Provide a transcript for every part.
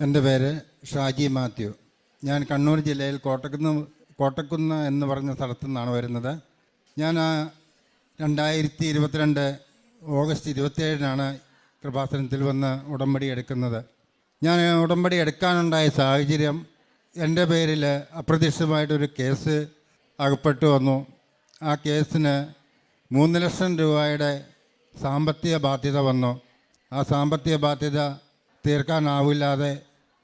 എന്റെ പേര് ഷാജി മാത്യു. ഞാൻ കണ്ണൂർ ജില്ലയിൽ കോട്ടക്കുന്ന് കോട്ടക്കുന്ന് എന്ന് പറഞ്ഞ സ്ഥലത്തു നിന്നാണ് വരുന്നത്. ഞാൻ രണ്ടായിരത്തി ഇരുപത്തിരണ്ട് ഓഗസ്റ്റ് ഇരുപത്തിയേഴിനാണ് കൃപാസനത്തിൽ വന്ന് ഉടമ്പടി എടുക്കുന്നത്. ഞാൻ ഉടമ്പടി എടുക്കാനുണ്ടായ സാഹചര്യം എന്റെ പേരിൽ അപ്രതീക്ഷിതമായിട്ടൊരു കേസ് അകപ്പെട്ടു വന്നു. ആ കേസിന് മൂന്ന് ലക്ഷം രൂപയുടെ സാമ്പത്തിക ബാധ്യത വന്നു. ആ സാമ്പത്തിക ബാധ്യത തീർക്കാനാവില്ലാതെ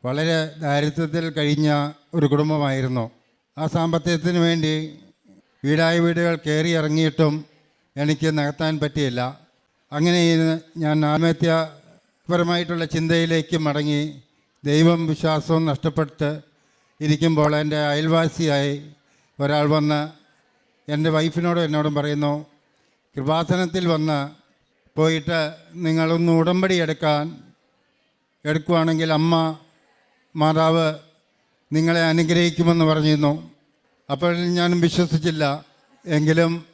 വളരെ ദാരിദ്ര്യത്തിൽ കഴിഞ്ഞ ഒരു കുടുംബമായിരുന്നു. ആ സാമ്പത്തികത്തിന് വേണ്ടി വീടായ വീടുകൾ കയറി ഇറങ്ങിയിട്ടും എനിക്ക് നികത്താൻ പറ്റിയില്ല. അങ്ങനെ ഞാൻ ആത്മഹത്യാപരമായിട്ടുള്ള ചിന്തയിലേക്ക് മടങ്ങി ദൈവം വിശ്വാസവും നഷ്ടപ്പെട്ട് ഇരിക്കുമ്പോൾ എന്റെ അയൽവാസിയായി ഒരാൾ വന്ന് എന്റെ വൈഫിനോടും എന്നോടും പറയുന്നു കൃപാസനത്തിൽ വന്ന് പോയിട്ട് നിങ്ങളൊന്ന് ഉടമ്പടി എടുക്കാൻ എടുക്കുവാണെങ്കിൽ അമ്മ മാതാവ് നിങ്ങളെ അനുഗ്രഹിക്കുമെന്ന് പറഞ്ഞിരുന്നു. അപ്പോൾ ഞാനും വിശ്വസിച്ചില്ല. എങ്കിലും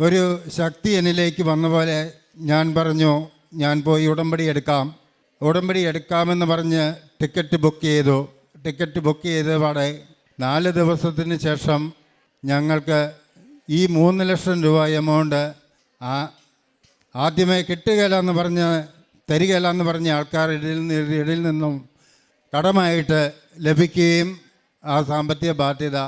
ഒരു ശക്തി എന്നിലേക്ക് വന്ന പോലെ ഞാൻ പറഞ്ഞു ഞാൻ പോയി ഉടമ്പടി എടുക്കാം. ഉടമ്പടി എടുക്കാമെന്ന് പറഞ്ഞ് ടിക്കറ്റ് ബുക്ക് ചെയ്തു. ടിക്കറ്റ് ബുക്ക് ചെയ്ത പാടെ നാല് ദിവസത്തിന് ശേഷം ഞങ്ങൾക്ക് ഈ മൂന്ന് ലക്ഷം രൂപ എമൗണ്ട് ആ ആദ്യമേ കിട്ടുകയില്ല എന്ന് പറഞ്ഞ് തരികയില്ല എന്ന് പറഞ്ഞ ആൾക്കാരുടെ ഇടയിൽ നിന്ന് കടമായിട്ട് ലഭിക്കുകയും ആ സാമ്പത്തിക ബാധ്യത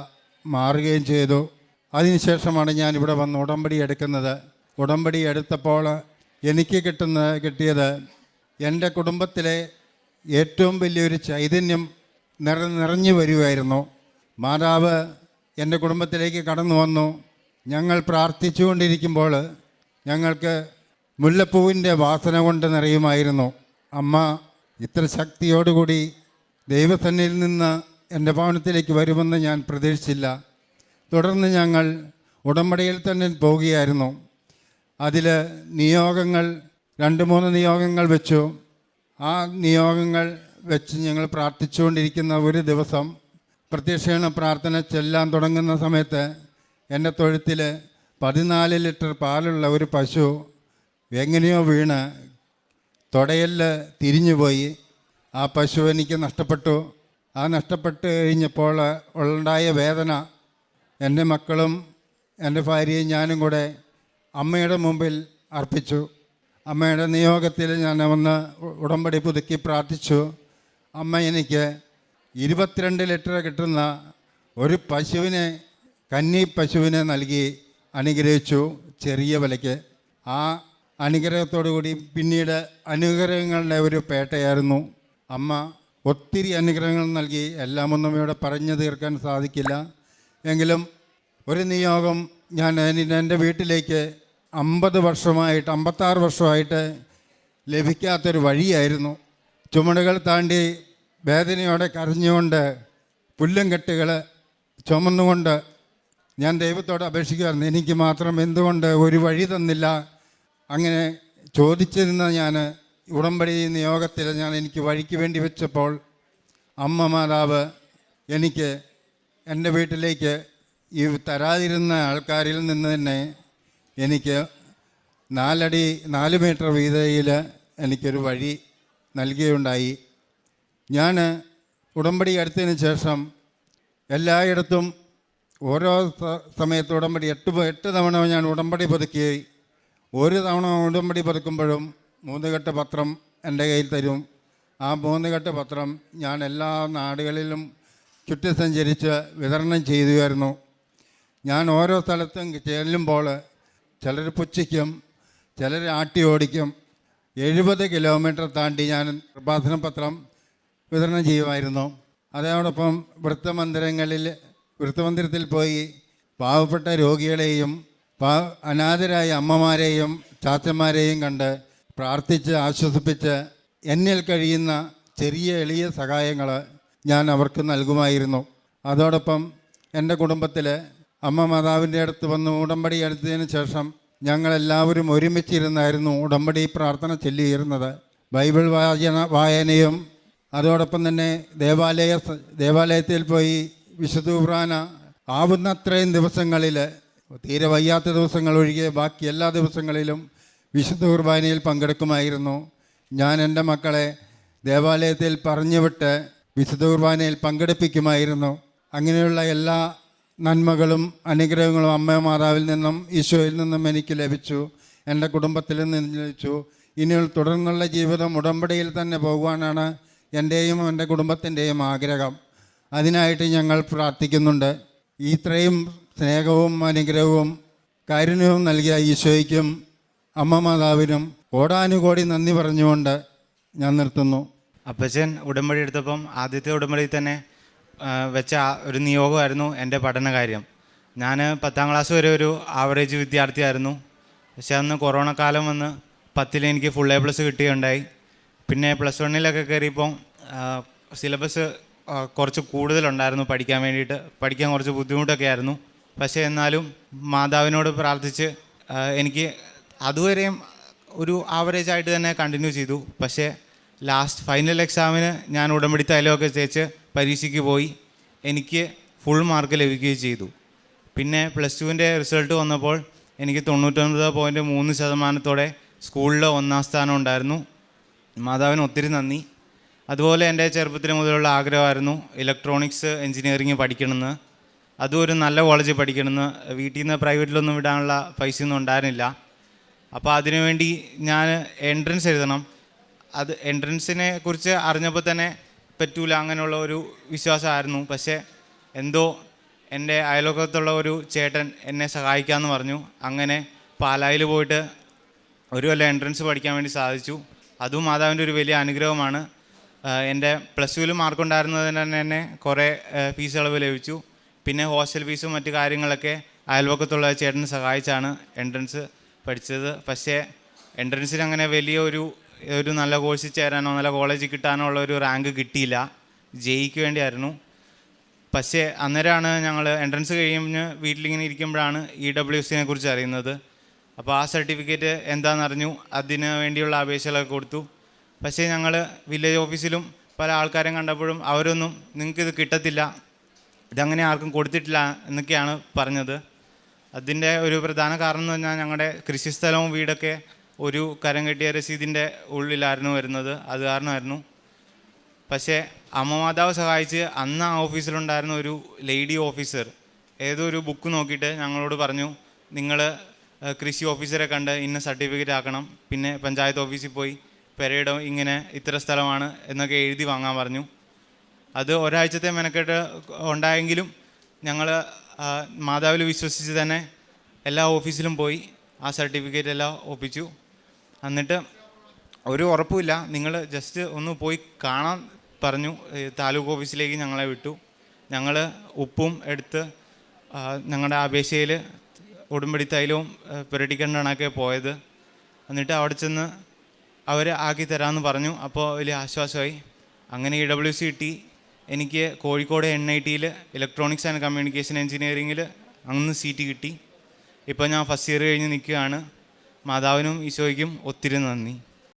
മാറുകയും ചെയ്തു. അതിനുശേഷമാണ് ഞാൻ ഇവിടെ വന്ന് ഉടമ്പടി എടുക്കുന്നത്. ഉടമ്പടി എടുത്തപ്പോൾ എനിക്ക് കിട്ടുന്ന കിട്ടിയത് എന്റെ കുടുംബത്തിലെ ഏറ്റവും വലിയൊരു ചൈതന്യം നിറ നിറഞ്ഞു വരികയായിരുന്നു മാതാവ് എന്റെ കുടുംബത്തിലേക്ക് കടന്നു വന്നു. ഞങ്ങൾ പ്രാർത്ഥിച്ചുകൊണ്ടിരിക്കുമ്പോൾ ഞങ്ങൾക്ക് മുല്ലപ്പൂവിന്റെ വാസന കൊണ്ട് നിറയുമായിരുന്നു. അമ്മ ഇത്ര ശക്തിയോടുകൂടി ദൈവസന്നിൽ നിന്ന് എന്റെ ഭവനത്തിലേക്ക് വരുമെന്ന് ഞാൻ പ്രതീക്ഷിച്ചില്ല. തുടർന്ന് ഞങ്ങൾ ഉടമ്പടിയിൽ തന്നെ പോവുകയായിരുന്നു. അതിൽ നിയോഗങ്ങൾ രണ്ട് മൂന്ന് നിയോഗങ്ങൾ വെച്ചു. ആ നിയോഗങ്ങൾ വെച്ച് ഞങ്ങൾ പ്രാർത്ഥിച്ചുകൊണ്ടിരിക്കുന്ന ഒരു ദിവസം പ്രത്യക്ഷീണ പ്രാർത്ഥന ചെല്ലാൻ തുടങ്ങുന്ന സമയത്ത് എന്റെ തൊഴുത്തിൽ പതിനാല് ലിറ്റർ പാലുള്ള ഒരു പശു എങ്ങനെയോ വീണ് തുടയിൽ തിരിഞ്ഞുപോയി. ആ പശു എനിക്ക് നഷ്ടപ്പെട്ടു. ആ നഷ്ടപ്പെട്ട് കഴിഞ്ഞപ്പോൾ ഉണ്ടായ വേദന എന്റെ മക്കളും എന്റെ ഭാര്യയും ഞാനും കൂടെ അമ്മയുടെ മുമ്പിൽ അർപ്പിച്ചു. അമ്മയുടെ നിയോഗത്തിൽ ഞാൻ വന്ന് ഉടമ്പടി പുതുക്കി പ്രാർത്ഥിച്ചു. അമ്മ എനിക്ക് ഇരുപത്തിരണ്ട് ലിറ്റർ കിട്ടുന്ന ഒരു പശുവിനെ കന്നി പശുവിനെ നൽകി അനുഗ്രഹിച്ചു ചെറിയ വിലയ്ക്ക്. ആ അനുഗ്രഹത്തോടു കൂടി പിന്നീട് അനുഗ്രഹങ്ങളുടെ ഒരു പേട്ടയായിരുന്നു. അമ്മ ഒത്തിരി അനുഗ്രഹങ്ങൾ നൽകി. എല്ലാമൊന്നും ഇവിടെ പറഞ്ഞു തീർക്കാൻ സാധിക്കില്ല. എങ്കിലും ഒരു നിയോഗം ഞാൻ എന്റെ വീട്ടിലേക്ക് അമ്പത് വർഷമായിട്ട് അമ്പത്താറ് വർഷമായിട്ട് ലഭിക്കാത്തൊരു വഴിയായിരുന്നു. ചുമടുകൾ താണ്ടി വേദനയോടെ കരഞ്ഞുകൊണ്ട് പുല്ലും കെട്ടുകൾ ചുമന്നുകൊണ്ട് ഞാൻ ദൈവത്തോട് അപേക്ഷിക്കുമായിരുന്നു എനിക്ക് മാത്രം എന്തുകൊണ്ട് ഒരു വഴി തന്നില്ല? അങ്ങനെ ചോദിച്ചിരുന്ന ഞാൻ ഉടമ്പടി നിയോഗത്തിൽ ഞാൻ എനിക്ക് വഴിക്ക് വേണ്ടി വെച്ചപ്പോൾ അമ്മ മാതാവ് എനിക്ക് എന്റെ വീട്ടിലേക്ക് ഈ തരാതിരുന്ന ആൾക്കാരിൽ നിന്ന് തന്നെ എനിക്ക് നാലടി നാല് മീറ്റർ വീതയിൽ എനിക്കൊരു വഴി നൽകുകയുണ്ടായി ഞാൻ ഉടമ്പടി എടുത്തതിന് ശേഷം എല്ലായിടത്തും ഓരോ സമയത്ത് ഉടമ്പടി എട്ട് എട്ട് തവണ ഞാൻ ഉടമ്പടി പുതുക്കി. ഒരു തവണ ഉടമ്പടി പതുക്കുമ്പോഴും മൂന്ന് കെട്ട് പത്രം എന്റെ കയ്യിൽ തരും. ആ മൂന്ന് കെട്ട് പത്രം ഞാൻ എല്ലാ നാടുകളിലും ചുറ്റി സഞ്ചരിച്ച് വിതരണം ചെയ്തുവായിരുന്നു ഞാൻ ഓരോ സ്ഥലത്തും ചെല്ലുമ്പോൾ ചിലർ പുച്ഛിക്കും ചിലർ ആട്ടി ഓടിക്കും. എഴുപത് കിലോമീറ്റർ താണ്ടി ഞാൻ പ്രഭാഷണ പത്രം വിതരണം ചെയ്യുമായിരുന്നു. അതോടൊപ്പം വൃത്തമന്ദിരങ്ങളിൽ വൃത്തമന്ദിരത്തിൽ പോയി പാവപ്പെട്ട രോഗികളെയും അനാഥരായ അമ്മമാരെയും ചാച്ചന്മാരെയും കണ്ട് പ്രാർത്ഥിച്ച് ആശ്വസിപ്പിച്ച് എന്നിൽ കഴിയുന്ന ചെറിയ എളിയ സഹായങ്ങൾ ഞാൻ അവർക്ക് നൽകുമായിരുന്നു. അതോടൊപ്പം എന്റെ കുടുംബത്തിൽ അമ്മ മാതാവിന്റെ അടുത്ത് വന്ന് ഉടമ്പടി എടുത്തതിന് ശേഷം ഞങ്ങളെല്ലാവരും ഒരുമിച്ചിരുന്നായിരുന്നു ഉടമ്പടി പ്രാർത്ഥന ചൊല്ലിയിരുന്നത്. ബൈബിൾ വായന വായനയും അതോടൊപ്പം തന്നെ ദേവാലയ ദേവാലയത്തിൽ പോയി വിശുദ്ധ ആവുന്നത്രയും ദിവസങ്ങളിൽ തീരെ വയ്യാത്ത ദിവസങ്ങൾ ഒഴികെ ബാക്കി എല്ലാ ദിവസങ്ങളിലും വിശുദ്ധ കുർബാനയിൽ പങ്കെടുക്കുമായിരുന്നു. ഞാൻ എന്റെ മക്കളെ ദേവാലയത്തിൽ പറഞ്ഞുവിട്ട് വിശുദ്ധ കുർബാനയിൽ പങ്കെടുപ്പിക്കുമായിരുന്നു. അങ്ങനെയുള്ള എല്ലാ നന്മകളും അനുഗ്രഹങ്ങളും അമ്മ മാതാവിൽ നിന്നും ഈശോയിൽ നിന്നും എനിക്ക് ലഭിച്ചു. എന്റെ കുടുംബത്തിൽ നിന്ന് ലഭിച്ചു. ഇനിയുള്ള തുടർന്നുള്ള ജീവിതം ഉടമ്പടിയിൽ തന്നെ പോകുവാനാണ് എന്റെയും എന്റെ കുടുംബത്തിന്റെയും ആഗ്രഹം. അതിനായിട്ട് ഞങ്ങൾ പ്രാർത്ഥിക്കുന്നുണ്ട്. ഇത്രയും സ്നേഹവും അനുഗ്രഹവും കാരുണ്യവും നൽകിയ ഈശോയ്ക്കും അമ്മ മാതാവിനും കോടാനുകോടി നന്ദി പറഞ്ഞുകൊണ്ട് ഞാൻ നിർത്തുന്നു. അപ്പച്ചൻ ഉടമ്പടി എടുത്തപ്പം ആദ്യത്തെ ഉടമ്പടി തന്നെ വെച്ച ഒരു നിയോഗമായിരുന്നു എന്റെ പഠനകാര്യം ഞാൻ പത്താം ക്ലാസ് വരെ ഒരു ആവറേജ് വിദ്യാർത്ഥിയായിരുന്നു. പക്ഷേ അന്ന് കൊറോണ കാലം വന്ന് പത്തിൽ എനിക്ക് ഫുൾ എ പ്ലസ് കിട്ടുകയുണ്ടായി. പിന്നെ പ്ലസ് വണ്ണിലൊക്കെ കയറിയപ്പോൾ സിലബസ് കുറച്ച് കൂടുതലുണ്ടായിരുന്നു പഠിക്കാൻ വേണ്ടിയിട്ട്. പഠിക്കാൻ കുറച്ച് ബുദ്ധിമുട്ടൊക്കെ ആയിരുന്നു. പക്ഷേ എന്നാലും മാതാവിനോട് പ്രാർത്ഥിച്ച് എനിക്ക് അതുവരെയും ഒരു ആവറേജ് ആയിട്ട് തന്നെ കണ്ടിന്യൂ ചെയ്തു. പക്ഷേ ലാസ്റ്റ് ഫൈനൽ എക്സാമിന് ഞാൻ ഉടമ്പടി തൈലമൊക്കെ തേച്ച് പരീക്ഷയ്ക്ക് പോയി. എനിക്ക് ഫുൾ മാർക്ക് ലഭിക്കുകയും ചെയ്തു. പിന്നെ പ്ലസ് ടുവിന്റെ റിസൾട്ട് വന്നപ്പോൾ എനിക്ക് തൊണ്ണൂറ്റൊൻപത് പോയിന്റ് മൂന്ന് ശതമാനത്തോടെ സ്കൂളിൽ ഒന്നാം സ്ഥാനം ഉണ്ടായിരുന്നു. മാതാവിന് ഒത്തിരി നന്ദി. അതുപോലെ എന്റെ ചെറുപ്പത്തിന് മുതലുള്ള ആഗ്രഹമായിരുന്നു ഇലക്ട്രോണിക്സ് എഞ്ചിനീയറിംഗ് പഠിക്കണമെന്ന്. അതും ഒരു നല്ല കോളേജ് പഠിക്കണമെന്ന് വീട്ടിൽ നിന്ന് പ്രൈവറ്റിലൊന്നും വിടാനുള്ള പൈസയൊന്നും ഉണ്ടായിരുന്നില്ല. അപ്പോൾ അതിനുവേണ്ടി ഞാൻ എൻട്രൻസ് എഴുതണം. അത് എൻട്രൻസിനെ കുറിച്ച് അറിഞ്ഞപ്പോൾ തന്നെ പറ്റൂല അങ്ങനെയുള്ള ഒരു വിശ്വാസമായിരുന്നു. പക്ഷേ എന്തോ എന്റെ അയലോക്കത്തുള്ള ഒരു ചേട്ടൻ എന്നെ സഹായിക്കാമെന്ന് പറഞ്ഞു. അങ്ങനെ പാലായിൽ പോയിട്ട് ഒരു വല്ല എൻട്രൻസ് പഠിക്കാൻ വേണ്ടി സാധിച്ചു. അതും മാതാവിന്റെ ഒരു വലിയ അനുഗ്രഹമാണ്. എന്റെ പ്ലസ് ടുവിൽ മാർക്കുണ്ടായിരുന്നതിന് തന്നെ എന്നെ കുറേ ആഹ് ഫീസ് ഇളവ് ലഭിച്ചു. പിന്നെ ഹോസ്റ്റൽ ഫീസും മറ്റു കാര്യങ്ങളൊക്കെ അയൽവക്കത്തുള്ള ചേട്ടനെ സഹായിച്ചാണ് എൻട്രൻസ് പഠിച്ചത്. പക്ഷേ എൻട്രൻസിന് അങ്ങനെ വലിയ ഒരു നല്ല കോഴ്സിൽ ചേരാനോ നല്ല കോളേജിൽ കിട്ടാനോ ഉള്ള ഒരു റാങ്ക് കിട്ടിയില്ല. ജയിക്ക് വേണ്ടിയായിരുന്നു. പക്ഷേ അന്നേരമാണ് ഞങ്ങൾ എൻട്രൻസ് കഴിഞ്ഞ് വീട്ടിലിങ്ങനെ ഇരിക്കുമ്പോഴാണ് ഇ ഡബ്ല്യു സിനെ കുറിച്ച് അറിയുന്നത്. അപ്പോൾ ആ സർട്ടിഫിക്കറ്റ് എന്താണെന്ന് അറിഞ്ഞു അതിന് വേണ്ടിയുള്ള അപേക്ഷകളൊക്കെ കൊടുത്തു. പക്ഷേ ഞങ്ങൾ വില്ലേജ് ഓഫീസിലും പല ആൾക്കാരെയും കണ്ടപ്പോഴും അവരൊന്നും നിങ്ങൾക്കിത് കിട്ടത്തില്ല. ഇതങ്ങനെ ആർക്കും കൊടുത്തിട്ടില്ല എന്നൊക്കെയാണ് പറഞ്ഞത്. അതിന്റെ ഒരു പ്രധാന കാരണം എന്ന് പറഞ്ഞാൽ ഞങ്ങളുടെ കൃഷിസ്ഥലവും വീടൊക്കെ ഒരു കരം കെട്ടിയ രസീതിന്റെ ഉള്ളിലായിരുന്നു വരുന്നത്. അത് കാരണമായിരുന്നു. പക്ഷേ അമ്മ മാതാവ് സഹായിച്ച് അന്ന് ആ ഓഫീസിലുണ്ടായിരുന്ന ഒരു ലേഡി ഓഫീസർ ഏതോ ഒരു ബുക്ക് നോക്കിയിട്ട് ഞങ്ങളോട് പറഞ്ഞു നിങ്ങൾ കൃഷി ഓഫീസറെ കണ്ട് ഇന്ന സർട്ടിഫിക്കറ്റ് ആക്കണം. പിന്നെ പഞ്ചായത്ത് ഓഫീസിൽ പോയി പെരയിടം ഇങ്ങനെ ഇത്ര സ്ഥലമാണ് എന്നൊക്കെ എഴുതി വാങ്ങാൻ പറഞ്ഞു. അത് ഒരാഴ്ചത്തെ മെനക്കെട്ട് ഉണ്ടായെങ്കിലും ഞങ്ങൾ മാതാവിൽ വിശ്വസിച്ച് തന്നെ എല്ലാ ഓഫീസിലും പോയി ആ സർട്ടിഫിക്കറ്റ് എല്ലാം ഒപ്പിച്ചു. എന്നിട്ട് ഒരു ഉറപ്പുമില്ല. നിങ്ങൾ ജസ്റ്റ് ഒന്ന് പോയി കാണാൻ പറഞ്ഞു. താലൂക്ക് ഓഫീസിലേക്ക് ഞങ്ങളെ വിട്ടു. ഞങ്ങൾ ഉപ്പും എടുത്ത് ഞങ്ങളുടെ അപേക്ഷയിൽ ഉടുമ്പടി തൈലവും ആ, പോയത്. എന്നിട്ട് അവിടെ ചെന്ന് അവർ ആക്കി തരാമെന്ന് പറഞ്ഞു. അപ്പോൾ വലിയ ആശ്വാസമായി. അങ്ങനെ ഇ ഡബ്ല്യു സി കിട്ടി എനിക്ക് കോഴിക്കോട് എൻ ഐ ടിയിൽ ഇലക്ട്രോണിക്സ് ആൻഡ് കമ്മ്യൂണിക്കേഷൻ എഞ്ചിനീയറിങ്ങിൽ അന്ന് സീറ്റ് കിട്ടി. ഇപ്പോൾ ഞാൻ ഫസ്റ്റ് ഇയർ കഴിഞ്ഞ് നിൽക്കുകയാണ്. മാതാവിനും ഈശോയ്ക്കും ഒത്തിരി നന്ദി.